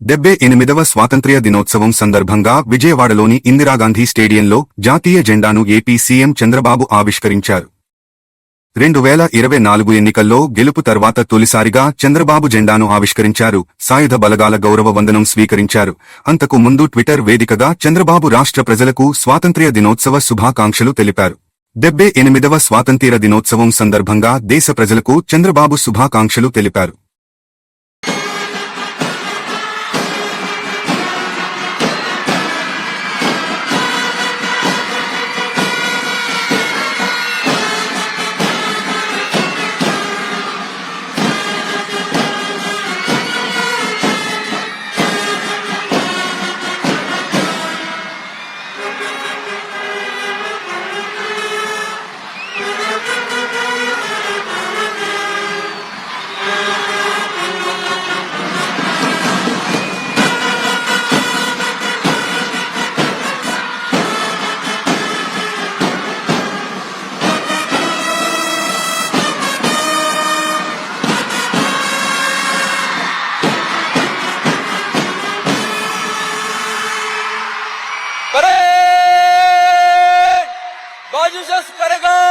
డెబ్బై ఎనిమిదవ స్వాతంత్ర్య దినోత్సవం సందర్భంగా విజయవాడలోని ఇందిరాగాంధీ స్టేడియంలో జాతీయ జెండాను ఏపీ సీఎం చంద్రబాబు ఆవిష్కరించారు. రెండు వేల ఇరవై నాలుగు ఎన్నికల్లో గెలుపు తర్వాత తొలిసారిగా చంద్రబాబు జెండాను ఆవిష్కరించారు. సాయుధ బలగాల గౌరవ వందనం స్వీకరించారు. అంతకు ముందు ట్విట్టర్ వేదికగా చంద్రబాబు రాష్ట్ర ప్రజలకు స్వాతంత్ర్య దినోత్సవ శుభాకాంక్షలు తెలిపారు. డెబ్బై ఎనిమిదవ స్వాతంత్ర్య దినోత్సవం సందర్భంగా దేశ ప్రజలకు చంద్రబాబు శుభాకాంక్షలు తెలిపారు. Para! Baju Jesus Paragon!